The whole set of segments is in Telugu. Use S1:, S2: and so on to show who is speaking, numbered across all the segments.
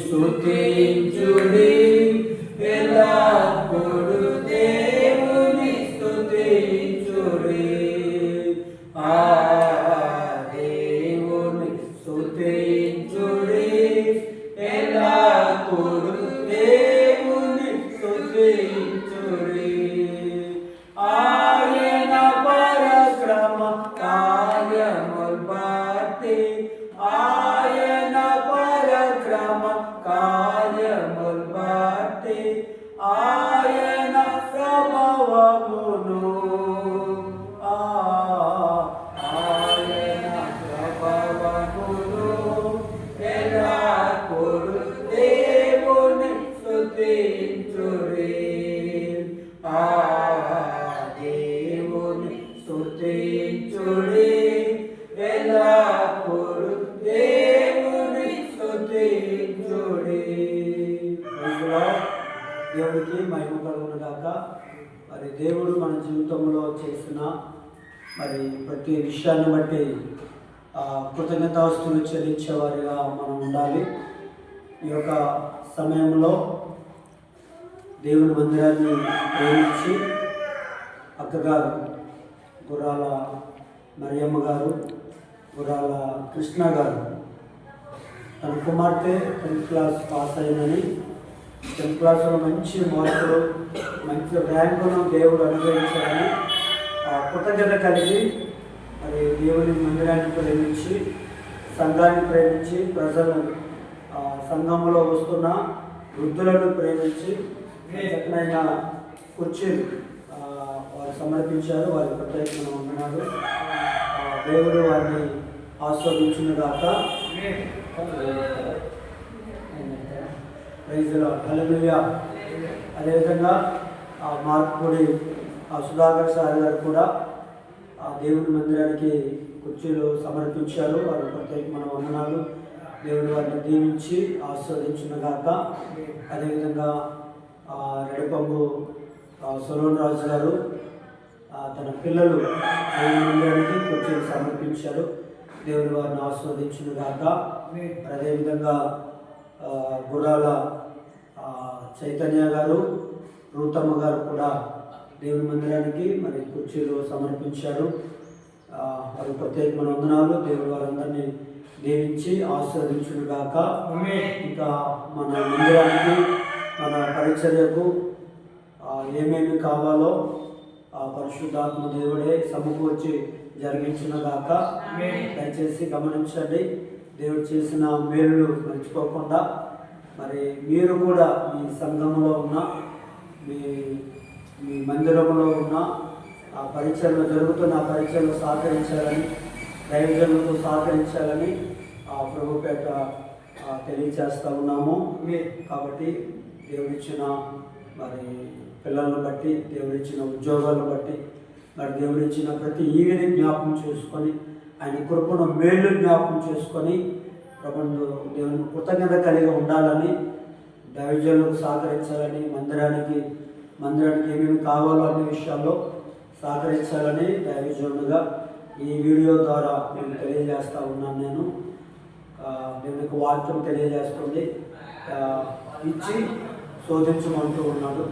S1: స్తుతించుడి ఎల్లప్పుడు దేవుని స్తుతించుడి ఆ దేవుని స్తుతించుడి ఎల్లప్పుడు దేవుని స్తుతించుడి ఆయన పరక్రమ కార్యముల్ బట్టి మహిమ కలుగునుగాక మరి దేవుడు మన జీవితంలో చేసిన మరి ప్రతి విషయాన్ని బట్టి కృతజ్ఞతాస్తులు చెల్లించేవారిగా మనం ఉండాలి. ఈ యొక్క సమయంలో దేవుని మందిరాన్ని ప్రేమించి అక్కగారు గుర్రాల మరియమ్మ గారు గుర్రాల కృష్ణ గారు తన కుమార్తె టెన్త్ క్లాస్ పాస్ అయిందని టెన్త్ క్లాస్లో మంచి మార్కులు మంచి ర్యాంకును దేవుడు అనుగ్రహించాలని ఆ కృతజ్ఞత కలిగి మరి దేవుని మందిరాన్ని ప్రేమించి సంఘాన్ని ప్రేమించి ప్రజలు సంఘంలో వస్తున్న వృద్ధులను ప్రేమించి చక్కనైన కుర్చీలు వారు సమర్పించారు వారి ప్రత్యేకంగా ఉన్నారు దేవుడు వారిని ఆస్వాదించిన దాకా ప్రైజ్లో హల్లెలూయా అదేవిధంగా ఆ మార్పుడి ఆ సుధాకర్ సార్ గారు కూడా ఆ దేవుని మందిరానికి కుర్చీలు సమర్పించారు. వారి ప్రత్యేకమైన వందనాలు. దేవుడు వారిని దీవించి ఆస్వాదించిన గాక అదేవిధంగా రెడపంబు రెడపంగు సొలోన్ రాజు గారు తన పిల్లలు దేవుని మందిరానికి కుర్చీలు సమర్పించారు. దేవుడు వారిని ఆస్వాదించిన గాక అదేవిధంగా గుర్రాల చైతన్య గారు రూతమ్మ గారు కూడా దేవుని మందిరానికి మరి కుర్చీలు సమర్పించారు. వారి ప్రత్యేకమైన వందనాలు. దేవుడు వారందరినీ దీవించి ఆశీర్వదించును గాక ఇంకా మన మందిరానికి మన పరిచర్యకు ఏమేమి కావాలో ఆ పరిశుద్ధాత్మ దేవుడే సమకూర్చి జరిగించిన గాక దయచేసి గమనించండి. దేవుడు చేసిన మేలు మర్చిపోకుండా మరి మీరు కూడా మీ సంఘంలో ఉన్న మీ మీ మందిరంలో ఉన్న ఆ పరిచయలో జరుగుతున్న ఆ పరిచయలో సహకరించాలని దైవజనులతో సహకరించాలని ఆ ప్రభుపేట తెలియచేస్తా ఉన్నాము. కాబట్టి దేవుడిచ్చిన మరి పిల్లలను బట్టి దేవుడిచ్చిన ఉద్యోగాలను బట్టి మరి దేవుడిచ్చిన ప్రతి ఈవిని జ్ఞాపకం చేసుకొని ఆయన కృపను మేలు జ్ఞాపకం చేసుకొని ప్రభుత్వ దేవుని కృతజ్ఞత కలిగి ఉండాలని దైవజనులకు సహకరించాలని మందిరానికి మందిరానికి ఏమేమి కావాలో అనే విషయాల్లో సహకరించాలని దైవజనుడుగా ఈ వీడియో ద్వారా నేను తెలియజేస్తూ ఉన్నాను నేను. ఆ, దేవునికి వాక్యం తెలియజేస్తుంది. ఇచ్చి శోధించమంటూ ఉన్నాడు.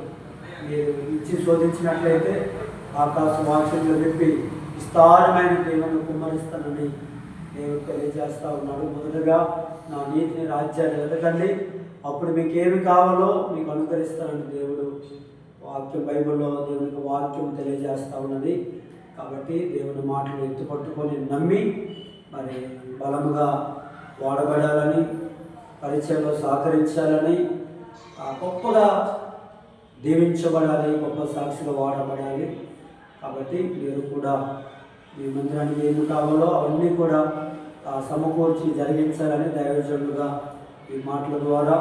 S1: మీరు ఇచ్చి శోధించినట్లయితే ఆకాశ వాక్యం చెప్పి విస్తారమైన దేవుని కుమ్మరిస్తానని దేవుడు తెలియజేస్తా ఉన్నాడు మొదటగా నా నీతిని రాజ్యాన్ని వెతకండి. అప్పుడు మీకు ఏమి కావాలో మీకు అనుకరిస్తానని దేవుడు. వాక్యం బైబిల్లో దేవునికి వాక్యం తెలియజేస్తా ఉన్నది. కాబట్టి దేవుని మాటలు ఎత్తుపట్టుకొని నమ్మి మరి బలముగా వాడబడాలని పరిచయంలో సహకరించాలని గొప్పగా దీవించబడాలి గొప్ప సాక్షిగా వాడబడాలి. కాబట్టి మీరు కూడా మీ మందిరానికి ఏమి కావాలో అవన్నీ కూడా ఆ, సమకూర్చి జరిగించాలని దైవజనులుగా ఈ మాటల ద్వారా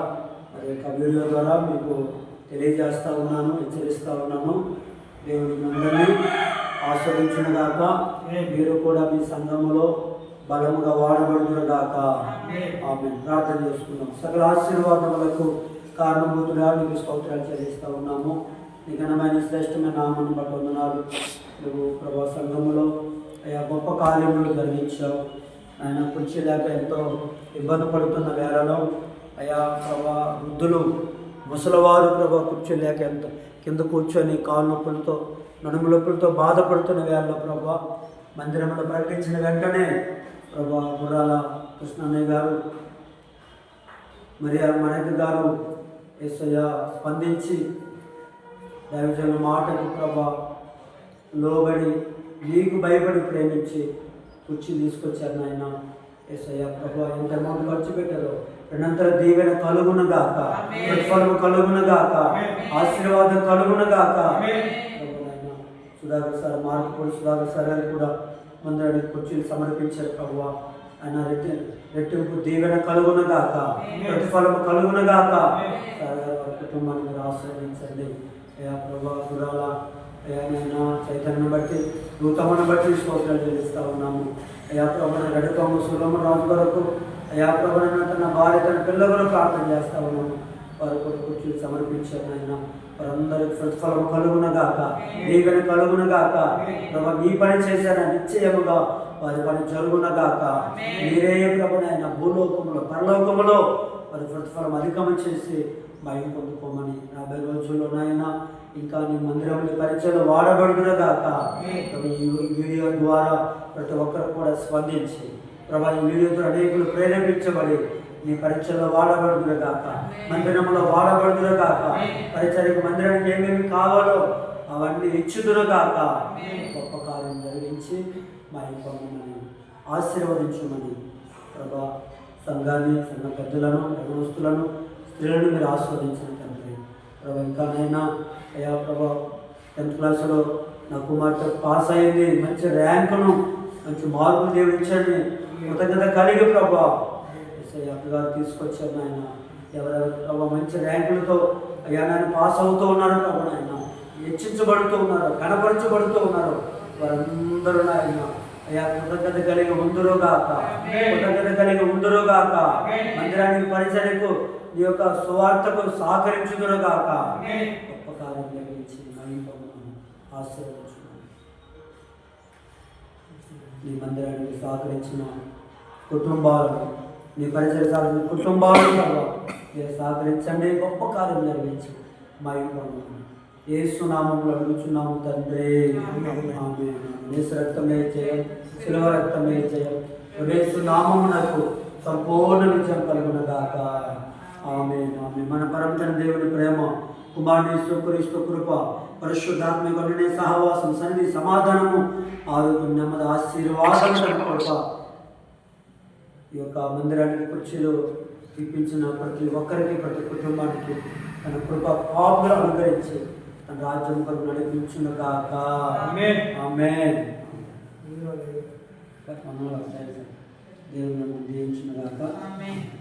S1: మరి యొక్క వీడియో ద్వారా మీకు తెలియజేస్తా ఉన్నాను హెచ్చరిస్తా ఉన్నాను. దేవుడి అందరినీ ఆస్వాదించిన గాక మీరు కూడా మీ సంఘములో బలముగా వాడబడుతున్న గాక ఆమె ప్రార్థన చేసుకుందాం. సకల ఆశీర్వాదములకు కారణభూతుడా మీకు స్తోత్రాలు చెల్లిస్తూ ఉన్నాము. నీ ఘనమైన శ్రేష్టమైన నామను బట్టి వందనాలు. నువ్వు ప్రభా అయ్యా గొప్ప కార్యములు జరిగించావు. ఆయన కుర్చీ లేక ఎంతో ఇబ్బంది పడుతున్న వేళలో అయా ప్రభా వృద్ధులు ముసలివారు ప్రభా కూర్చోలేక ఎంత కింద కూర్చొని కాలు నొప్పులతో నడుము నొప్పులతో బాధపడుతున్న వేళలో ప్రభా మందిరంలో ప్రకటించిన వెంటనే ప్రభా గుర్రాల కృష్ణన్నయ్య గారు మరి మనక గారు ఏసయ్య స్పందించి దైవజన మాటకి ప్రభా లోబడి నీకు భయపడి ప్రేమించి కుర్చీ తీసుకొచ్చారు నాయన? ఏసయ్య ప్రభా ఎంత అమౌంట్ ఖర్చు పెట్టారో. రెండంతర దీవెన కలుగును గాక. ప్రతిఫలము కలుగును గాక. ఆశీర్వాదం కలుగును గాక. ప్రభు నాయన సుధాకర్ సార్ మార్పుడు సుధాకర్ సార్ గారు కూడా మందిరానికి కుర్చీలు సమర్పించారు ప్రభు. ఆయన రెట్టి రెట్టింపు దీవెన కలుగును గాక. ప్రతిఫలము కలుగును గాక. సార్ కుటుంబాన్ని మీరు ఆశ్రయించండి. అయ్యా ప్రభా గురాల అయ్యా నేను చైతన్యం బట్టి నూతమను బట్టి స్తోత్రాలు చెల్లిస్తా ఉన్నాము. అయ్యా ప్రభు గడపము సులభ రాజు వరకు అయ్యా ప్రభు తన భార్య తన పిల్లల కొరకు ప్రార్థన చేస్తా ఉన్నాము. వారి కొరకు సమర్పించారు ఆయన వారందరికి ప్రతిఫలం కలుగునగాక దీవెన కలుగునగాక ప్రభు మీ పని చేశారని నిశ్చయముగా వారి పని జరుగునగాక మీరే ప్రభునైనా భూలోకములో పరలోకములో వారి ప్రతిఫలం అధికము చేసి భయం పొందుకోమని. యాభై రోజుల్లో నాయన ఇంకా నీ మందిరంలో పరిచయం వాడబడుతున్నగాక ఈ వీడియో ద్వారా ప్రతి ఒక్కరు కూడా స్పందించి ప్రభా ఈ వీడియోతో అనేకులు ప్రేరేపించబడి నీ పరీక్షల్లో వాడబడుతున్నగాక మందిరంలో వాడబడుతున్నగాక పరిచయకు మందిరానికి ఏమేమి కావాలో అవన్నీ ఇచ్చుదురుగాక. గొప్ప కార్యం జరిగించి మా పొందమని ఆశీర్వదించమని ప్రభా సంఘాన్ని సంఘ పెద్దలను యవనస్తులను పిల్లలను మీరు ఆస్వాదించిన తండ్రి. ప్రభా ఇంకానైనా అయ్యా ప్రభా టెన్త్ క్లాస్లో నా కుమార్తె పాస్ అయింది మంచి ర్యాంకును మంచి మార్కులు దేవుడించండి కృతజ్ఞత కలిగి ప్రభా. అప్పగారు తీసుకొచ్చారు నాయన. ఎవరెవరు ప్రభా మంచి ర్యాంకులతో అయ్యా నాయన పాస్ అవుతూ ఉన్నారు ప్రభు నాయన. హెచ్చించబడుతూ ఉన్నారు కనపరచబడుతూ ఉన్నారు. వారందరూ నాయన అయ్యా కృతజ్ఞత కలిగి ఉందరుగాక కృతజ్ఞత కలిగి ఉందరుగాక మందిరానికి పరిచయకు నీ యొక్క సువార్తకు సహకరించుదురుగాక గొప్ప కార్యం జరిగించి మహింపమని నీ మందిరానికి సహకరించిన కుటుంబాలను నీ పరిచయ సాధించిన కుటుంబాలను మీరు సహకరించండి. గొప్ప కార్యం జరిగించి మహింపమని ఏసు నామంలో అడుగుచున్నాము తండ్రి. యేసు రక్తమే జయం శిలువ రక్తమే జయం యేసు నామమునకు సంపూర్ణ విజయం కలుగునగాక. ఆమె ఆమె మన పరమతన దేవుని ప్రేమ కుమారుని సుకరిస్తు కృప పరిశుద్ధాత్మ కొన్ని సహవాసం సన్నిధి సమాధానము ఆరోగ్యం నెమ్మది ఆశీర్వాదం కృప. ఈ యొక్క మందిరానికి కుర్చీలు ఇప్పించిన ప్రతి ఒక్కరికి ప్రతి కుటుంబానికి తన కృప పాపులు అనుగ్రహించి తన రాజ్యం కొరకు నడిపించును. ఆమేన్ దేవుని దీవించును గాక
S2: Amém.